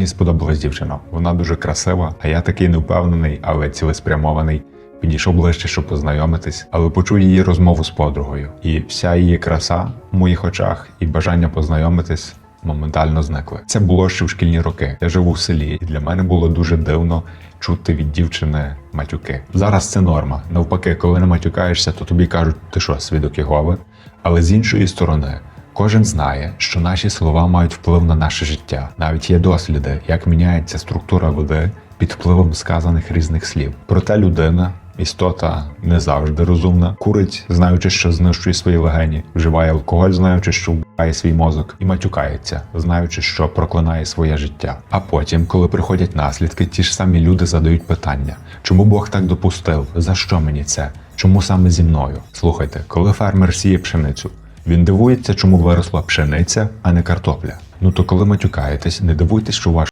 мені сподобалась дівчина. Вона дуже красива, а я такий невпевнений, але цілеспрямований. Підійшов ближче, щоб познайомитись, але почув її розмову з подругою. І вся її краса в моїх очах і бажання познайомитись моментально зникли. Це було ще в шкільні роки. Я живу в селі, і для мене було дуже дивно чути від дівчини матюки. Зараз це норма. Навпаки, коли не матюкаєшся, то тобі кажуть, ти що, свідок Єгови? Але з іншої сторони, кожен знає, що наші слова мають вплив на наше життя. Навіть є досліди, як міняється структура води під впливом сказаних різних слів. Проте людина. Істота не завжди розумна, курить, знаючи, що знищує свої легені, вживає алкоголь, знаючи, що вбиває свій мозок, і матюкається, знаючи, що проклинає своє життя. А потім, коли приходять наслідки, ті ж самі люди задають питання: чому Бог так допустив? За що мені це? Чому саме зі мною? Слухайте, коли фермер сіє пшеницю, він дивується, чому виросла пшениця, а не картопля. Ну то коли матюкаєтесь, не дивуйтесь, що ваш